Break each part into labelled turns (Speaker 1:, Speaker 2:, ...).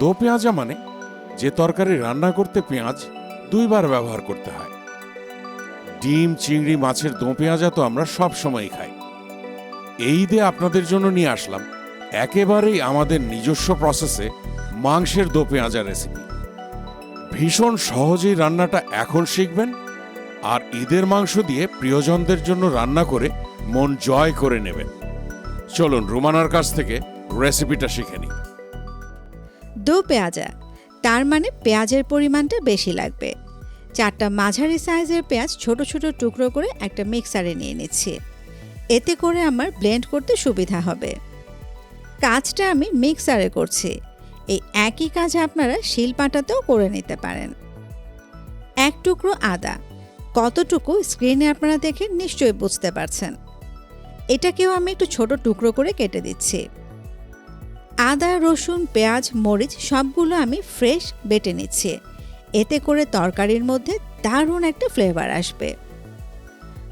Speaker 1: দো পেঁয়াজা মানে? যে তরকারি রান্না করতে পেঁয়াজ দুইবার ব্যবহার করতে হয়। ডিম, চিংড়ি, মাছের দো পেঁয়াজা তো আমরা সব সময় খাই। এই ঈদে আপনাদের জন্য নিয়ে আসলাম। একেবারেই আমাদের নিজস্ব প্রসেসে মাংসের দো পেঁয়াজা রেসিপি ভীষণ সহজেই রান্নাটা এখন শিখবেন আর ঈদের মাংস দিয়ে প্রিয়জনদের জন্য রান্না করে মন জয় করে নেবেন। চলুন রুমানার কাছ থেকে রেসিপিটা শিখে নিই।
Speaker 2: দো পেঁয়াজা। তার মানে পেঁয়াজের পরিমাণটা বেশি লাগবে। চারটা মাঝারি সাইজের পেঁয়াজ ছোট ছোট টুকরো করে একটা মিক্সারে নিয়ে নিচ্ছি। এতে করে আমার ব্লেন্ড করতে সুবিধা হবে। কাজটা আমি মিক্সারে করছি। এই একই কাজ আপনারা শিলপাটাতেও করে নিতে পারেন। এক টুকরো আদা। কতটুকু স্ক্রিনে আপনারা দেখে নিশ্চয়ই বুঝতে পারছেন। এটাকেও আমি একটু ছোট টুকরো করে কেটে দিচ্ছি। আদা, রসুন, পেঁয়াজ, মরিচ সবগুলো আমি ফ্রেশ বেটে নিচ্ছি। এতে করে তরকারির মধ্যে দারুণ একটা ফ্লেভার আসবে।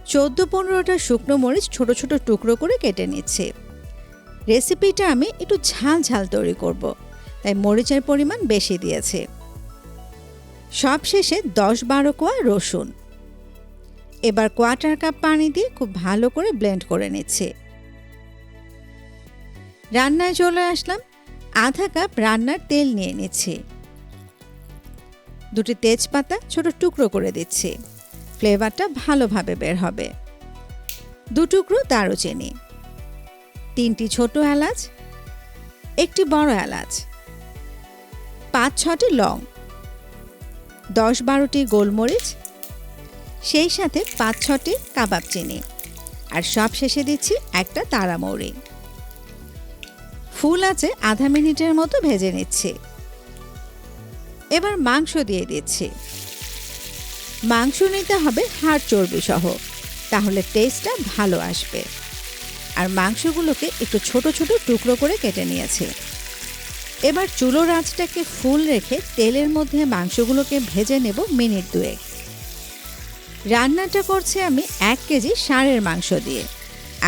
Speaker 2: চোদ্দ পনেরোটা শুকনো মরিচ ছোট ছোট টুকরো করে কেটে নিচ্ছি। রেসিপিটা আমি একটু ঝাল ঝাল তৈরি করব, তাই মরিচের পরিমাণ বেশি দিয়েছি। সব শেষে দশ বারো কোয়া রসুন। এবার কোয়াটার কাপ পানি দিয়ে খুব ভালো করে ব্লেন্ড করে নিচ্ছি। রান্নায় চলে আসলাম। আধা কাপ রান্নার তেল নিয়ে নিচ্ছি। দুটি তেজপাতা ছোট টুকরো করে দিচ্ছি। ফ্লেভারটা ভালোভাবে বের হবে। দু টুকরো দারুচিনি। তিনটি ছোট এলাচ। একটি বড় এলাচ। পাঁচ ছটি লং। দশ বারোটি গোলমরিচ। সেই সাথে পাঁচ ছটি কাবাব চিনি। আর সব শেষে দিচ্ছি একটা তারামৌরি ফুল আছে আধা মিনিটের মতো ভেজে নিচ্ছি। এবার মাংস দিয়ে দিচ্ছি। মাংস নিতে হবে হাড় চর্বি সহ, তাহলে টেস্টটা ভালো আসবে। আর মাংসগুলোকে একটু ছোট ছোট টুকরো করে কেটে নিয়েছি। এবার চুলোর আঁচটাকে ফুল রেখে তেলের মধ্যে মাংসগুলোকে ভেজে নেব মিনিট দুয়েক। রান্নাটা করছি আমি এক কেজি ষাঁড়ের মাংস দিয়ে।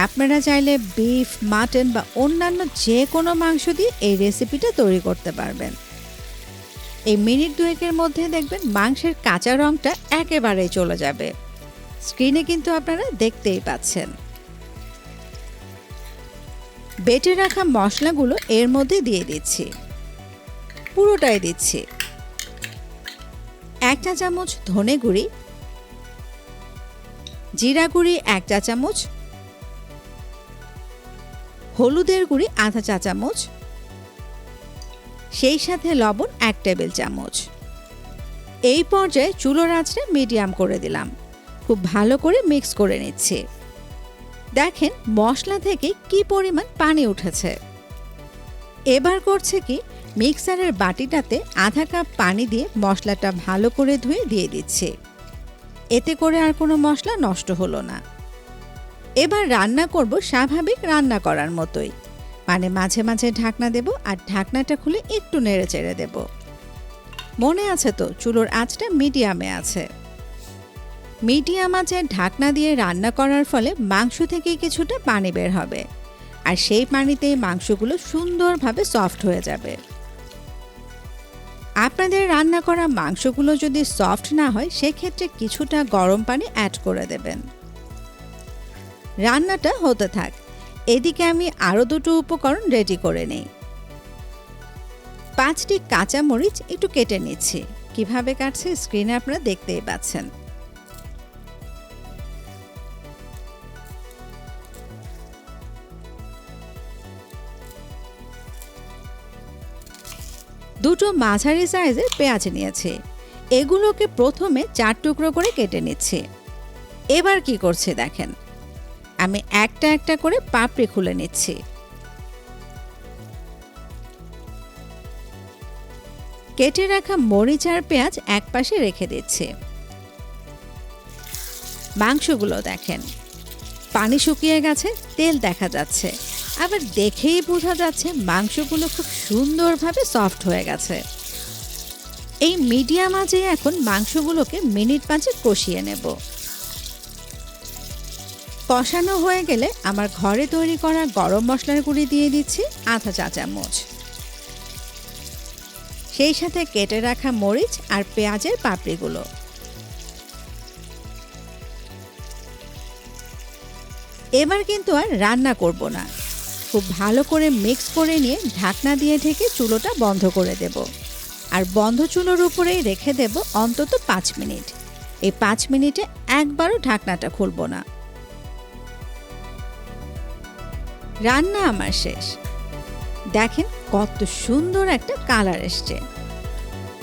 Speaker 2: আপনারা চাইলে বিফ মাটন বা অন্যান্য যে কোনো মাংস দিয়ে এই রেসিপিটা তৈরি করতে পারবেন। এই মিনিট দুয়েকের মধ্যে দেখবেন মাংসের কাঁচা রঙটা একেবারেই চলে যাবে। স্ক্রিনে কিন্তু আপনারা দেখতেই পাচ্ছেন। বেটে রাখা মশলাগুলো এর মধ্যে দিয়ে দিচ্ছি। পুরোটাই দিচ্ছি। এক চা চামচ ধনে গুঁড়ি। জিরা গুঁড়ি এক চা চামচ হলুদের গুঁড়ি, আধা চা চামচ। সেই সাথে লবণ, এক টেবিল চামচ। এই পর্যায়ে চুলোর আঁচটা মিডিয়াম করে দিলাম। খুব ভালো করে মিক্স করে নিচ্ছি। দেখেন, মশলা থেকে কি পরিমাণ পানি উঠেছে। এবার করছে কি, মিক্সারের বাটিটাতে আধা কাপ পানি দিয়ে মশলাটা ভালো করে ধুয়ে দিয়ে দিচ্ছে। এতে করে আর কোনো মশলা নষ্ট হলো না। এবার রান্না করব স্বাভাবিক রান্না করার মতোই। মানে মাঝে মাঝে ঢাকনা দেব আর ঢাকনাটা খুলে একটু নেড়ে চেড়ে দেব। মনে আছে তো, চুলোর আঁচটা মিডিয়ামে আছে। মিডিয়াম আঁচে ঢাকনা দিয়ে রান্না করার ফলে মাংস থেকে কিছুটা পানি বের হবে। আর সেই পানিতেই মাংসগুলো সুন্দরভাবে সফট হয়ে যাবে। আপনাদের রান্না করা মাংসগুলো যদি সফট না হয়, সেক্ষেত্রে কিছুটা গরম পানি অ্যাড করে দেবেন। রান্নাটা হতে থাক। এদিকে আমি আরও দুটো উপকরণ রেডি করে নেই। পাঁচটি কাঁচা মরিচ একটু কেটে নিচ্ছি। কীভাবে কাটছে স্ক্রিনে আপনারা দেখতেই পাচ্ছেন। দুটো মাঝারি সাইজের পেঁয়াজ নিয়েছে। এগুলোকে প্রথমে চার টুকরো করে কেটে নিচ্ছে। এবার কি করছে দেখেন। আমি একটা একটা করে পাপড়ি খুলে নিচ্ছি। কেটে রাখা মরিচ আর পেঁয়াজ এক পাশে রেখে দিচ্ছে। মাংসগুলো দেখেন, পানি শুকিয়ে গেছে, তেল দেখা যাচ্ছে। আবার দেখেই বোঝা যাচ্ছে মাংসগুলো খুব সুন্দরভাবে সফট হয়ে গেছে। এই মিডিয়াম আজে এখন মাংসগুলোকে মিনিট পাঁচে কষিয়ে নেব। কষানো হয়ে গেলে আমার ঘরে তৈরি করা গরম মশলার গুঁড়ি দিয়ে দিচ্ছি আধা চা চামচ। সেই সাথে কেটে রাখা মরিচ আর পেঁয়াজের পাপড়িগুলো। এবার কিন্তু আর রান্না করব না। খুব ভালো করে মিক্স করে নিয়ে ঢাকনা দিয়ে ঢেকে চুলোটা বন্ধ করে দেব। আর বন্ধ চুলোর উপরেই রেখে দেব অন্তত পাঁচ মিনিট। এই পাঁচ মিনিটে একবারও ঢাকনাটা খুলব না। রান্না আমার শেষ। দেখেন কত সুন্দর একটা কালার এসছে।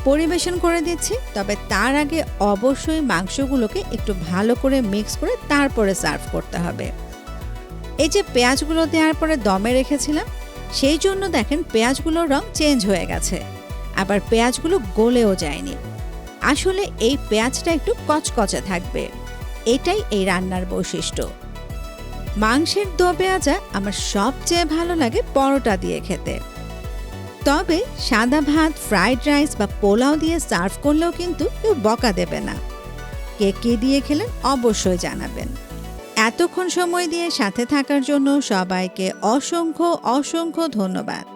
Speaker 2: পরিবেশন করে দিচ্ছি, তবে তার আগে অবশ্যই মাংসগুলোকে একটু ভালো করে মিক্স করে তারপরে সার্ভ করতে হবে। এই যে পেঁয়াজগুলো দেওয়ার পরে দমে রেখেছিলাম, সেই জন্য দেখেন পেঁয়াজগুলোর রং চেঞ্জ হয়ে গেছে। আবার পেঁয়াজগুলো গলেও যায়নি। আসলে এই পেঁয়াজটা একটু কচকচে থাকবে। এটাই এই রান্নার বৈশিষ্ট্য। মাংসের দো পেঁয়াজা আমার সবচেয়ে ভালো লাগে পরোটা দিয়ে খেতে। তবে সাদা ভাত ফ্রাইড রাইস বা পোলাও দিয়ে সার্ভ করলেও কিন্তু কেউ বকা দেবে না। কে কে দিয়ে খেলেন অবশ্যই জানাবেন। এতক্ষণ সময় দিয়ে সাথে থাকার জন্য সবাইকে অসংখ্য অসংখ্য ধন্যবাদ।